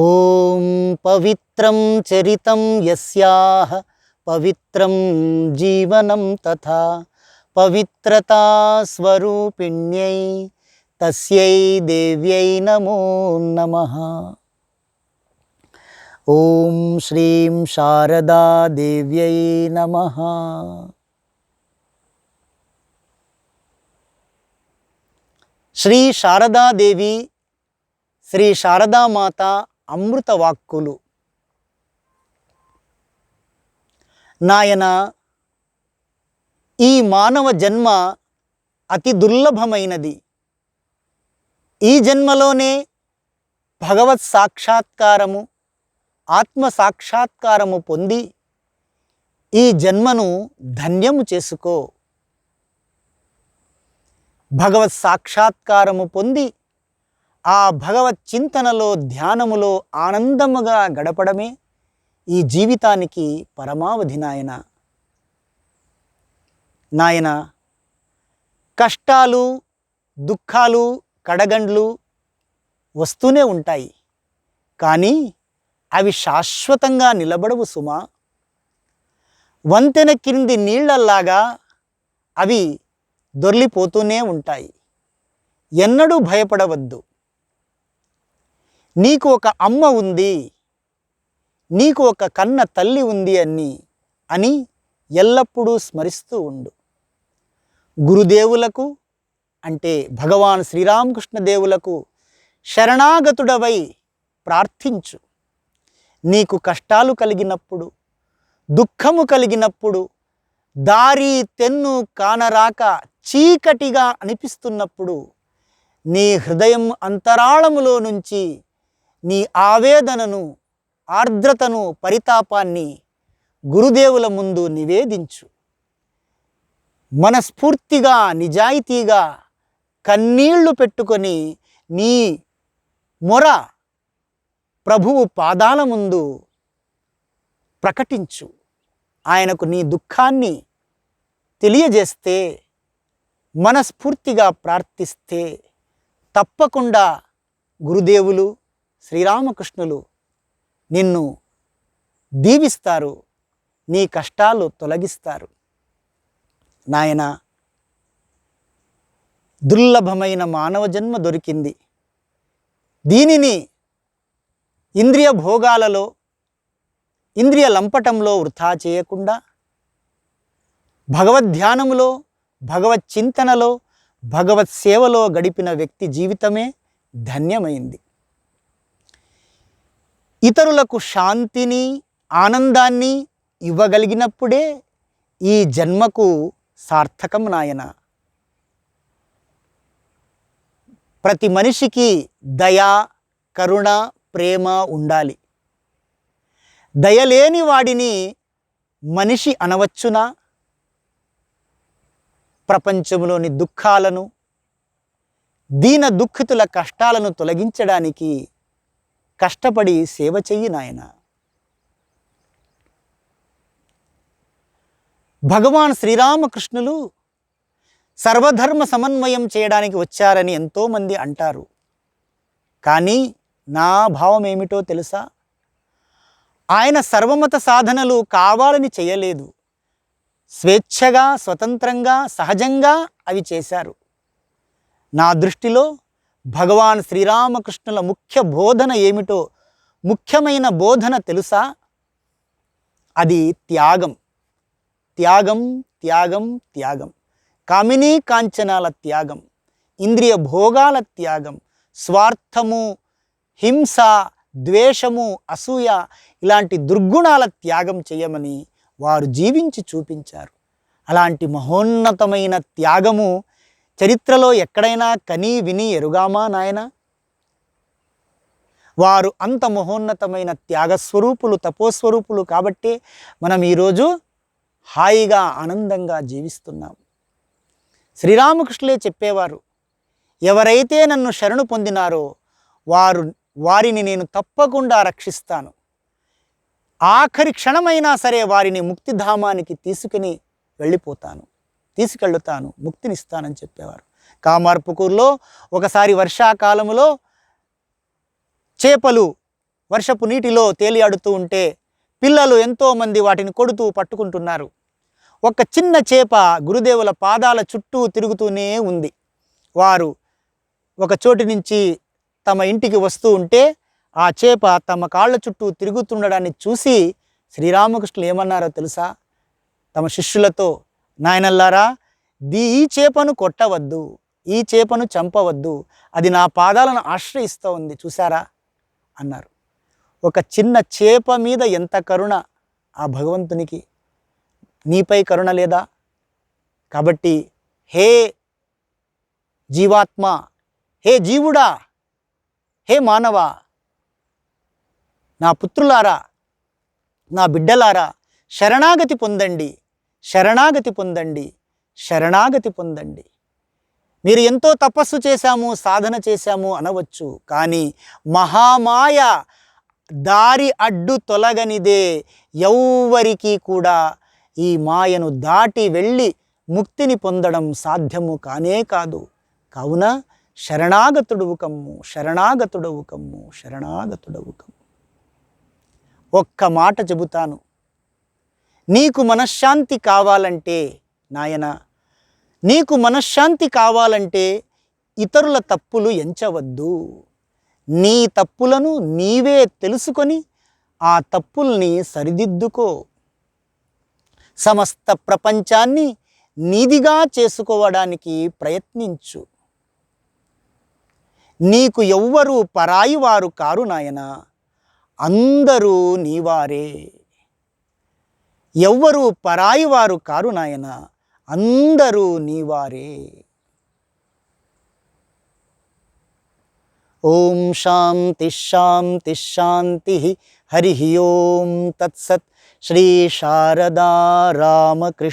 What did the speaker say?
ఓం పవిత్రం చరితం యస్యాః పవిత్రం జీవనం తథా పవిత్రతా స్వరూపిణ్యై తస్యై దేవ్యై నమో నమ. ఓం శ్రీం శారదా దేవ్యై నమ. శ్రీ శారదాదేవి శ్రీ శారదామాత అమృత వాక్కులు నాయన ఈ మానవ జన్మ అతి దుర్లభమైనది. ఈ జన్మలోనే భగవత్ సాక్షాత్కారము ఆత్మ సాక్షాత్కారము పొంది ఈ జన్మను ధన్యము చేసుకో. భగవత్ సాక్షాత్కారము పొంది ఆ భగవత్ చింతనలో ధ్యానములో ఆనందముగా గడపడమే ఈ జీవితానికి పరమావధి నాయన. నాయన కష్టాలు దుఃఖాలు కడగండ్లు వస్తూనే ఉంటాయి. కానీ అవి శాశ్వతంగా నిలబడవు సుమా. వంతెన కింది నీళ్ళల్లాగా అవి దొర్లిపోతూనే ఉంటాయి. ఎన్నడూ భయపడవద్దు. నీకు ఒక అమ్మ ఉంది. నీకు ఒక కన్న తల్లి ఉంది అని అని ఎల్లప్పుడూ స్మరిస్తూ ఉండు. గురుదేవులకు అంటే భగవాన్ శ్రీరామకృష్ణదేవులకు శరణాగతుడవై ప్రార్థించు. నీకు కష్టాలు కలిగినప్పుడు దుఃఖము కలిగినప్పుడు దారి తెన్ను కానరాక చీకటిగా అనిపిస్తున్నప్పుడు నీ హృదయం అంతరాళములో నుంచి నీ ఆవేదనను ఆర్ద్రతను పరితాపాన్ని గురుదేవుల ముందు నివేదించు. మనస్ఫూర్తిగా నిజాయితీగా కన్నీళ్ళు పెట్టుకొని నీ మొర ప్రభువు పాదాల ముందు ప్రకటించు. ఆయనకు నీ దుఃఖాన్ని తెలియజేస్తే మనస్ఫూర్తిగా ప్రార్థిస్తే తప్పకుండా గురుదేవులు శ్రీరామకృష్ణులు నిన్ను దీవిస్తారు నీ కష్టాలు తొలగిస్తారు. నాయన దుర్లభమైన మానవ జన్మ దొరికింది. దీనిని ఇంద్రియ భోగాలలో ఇంద్రియ లంపటంలో వృథా చేయకుండా భగవద్ధ్యానములో భగవత్ చింతనలో భగవత్ సేవలో గడిపిన వ్యక్తి జీవితమే ధన్యమైంది. ఇతరులకు శాంతిని ఆనందాన్ని ఇవ్వగలిగినప్పుడే ఈ జన్మకు సార్థకం నాయన. ప్రతి మనిషికి దయ కరుణ ప్రేమ ఉండాలి. దయలేని వాడిని మనిషి అనవచ్చునా? ప్రపంచంలోని దుఃఖాలను దీన దుఃఖితుల కష్టాలను తొలగించడానికి కష్టపడి సేవ చెయ్యి నాయన. భగవాన్ శ్రీరామకృష్ణులు సర్వధర్మ సమన్వయం చేయడానికి వచ్చారని ఎంతోమంది అంటారు. కానీ నా భావం ఏమిటో తెలుసా? ఆయన సర్వమత సాధనలు కావాలని చేయలేదు. స్వేచ్ఛగా స్వతంత్రంగా సహజంగా అవి చేశారు. నా దృష్టిలో భగవాన్ శ్రీరామకృష్ణుల ముఖ్య బోధన ఏమిటో ముఖ్యమైన బోధన తెలుసా? అది త్యాగం. త్యాగం త్యాగం త్యాగం. కామినీ కాంచనాల త్యాగం ఇంద్రియ భోగాల త్యాగం స్వార్థము హింస ద్వేషము అసూయ ఇలాంటి దుర్గుణాల త్యాగం చేయమని వారు జీవించి చూపించారు. అలాంటి మహోన్నతమైన త్యాగము చరిత్రలో ఎక్కడైనా కనీ విని ఎరుగామా నాయన? వారు అంత మహోన్నతమైన త్యాగస్వరూపులు తపోస్వరూపులు కాబట్టే మనం ఈరోజు హాయిగా ఆనందంగా జీవిస్తున్నాం. శ్రీరామకృష్ణులే చెప్పేవారు ఎవరైతే నన్ను శరణు పొందినారో వారు వారిని నేను తప్పకుండా రక్షిస్తాను. ఆఖరి క్షణమైనా సరే వారిని ముక్తిధామానికి తీసుకుని వెళ్ళిపోతాను. తీసుకెళ్తాను ముక్తినిస్తానని చెప్పేవారు. కామార్పుకూరులో ఒకసారి వర్షాకాలంలో చేపలు వర్షపు నీటిలో తేలియాడుతూ ఉంటే పిల్లలు ఎంతోమంది వాటిని కొడుతూ పట్టుకుంటున్నారు. ఒక చిన్న చేప గురుదేవుల పాదాల చుట్టూ తిరుగుతూనే ఉంది. వారు ఒక చోటి నుంచి తమ ఇంటికి వస్తూ ఉంటే ఆ చేప తమ కాళ్ళ చుట్టూ తిరుగుతుండడాన్ని చూసి శ్రీరామకృష్ణులు ఏమన్నారో తెలుసా? తమ శిష్యులతో నాయనల్లారా దీ ఈ చేపను కొట్టవద్దు ఈ చేపను చంపవద్దు అది నా పాదాలను ఆశ్రయిస్తూ ఉంది చూసారా అన్నారు. ఒక చిన్న చేప మీద ఎంత కరుణ ఆ భగవంతునికి? నీపై కరుణ లేదా? కాబట్టి హే జీవాత్మ హే జీవుడా హే మానవా నా పుత్రులారా నా బిడ్డలారా శరణాగతి పొందండి. శరణాగతి పొందండి శరణాగతి పొందండి. మీరు ఎంతో తపస్సు చేశాము సాధన చేశాము అనవచ్చు కానీ మహామాయ దారి అడ్డు తొలగనిదే ఎవ్వరికీ కూడా ఈ మాయను దాటి వెళ్ళి ముక్తిని పొందడం సాధ్యము కానే కాదు. కావున శరణాగతుడవు కమ్ము శరణాగతుడవు కమ్ము శరణాగతుడవు కమ్ము. ఒక్క మాట చెబుతాను. నీకు మనశ్శాంతి కావాలంటే నాయన నీకు మనశ్శాంతి కావాలంటే ఇతరుల తప్పులు ఎంచవద్దు. నీ తప్పులను నీవే తెలుసుకొని ఆ తప్పుల్ని సరిదిద్దుకో. సమస్త ప్రపంచాన్ని నీదిగా చేసుకోవడానికి ప్రయత్నించు. నీకు ఎవ్వరూ పరాయి వారు కారు నాయన అందరూ నీవారే. ఎవ్వరూ పరాయి వారు కారు నాయన అందరూ నీవారే ఓం శాంతి శాంతి శాంతి హరి ఓం తత్సత్ శ్రీ శారదా రామకృష్ణార్పణమస్తు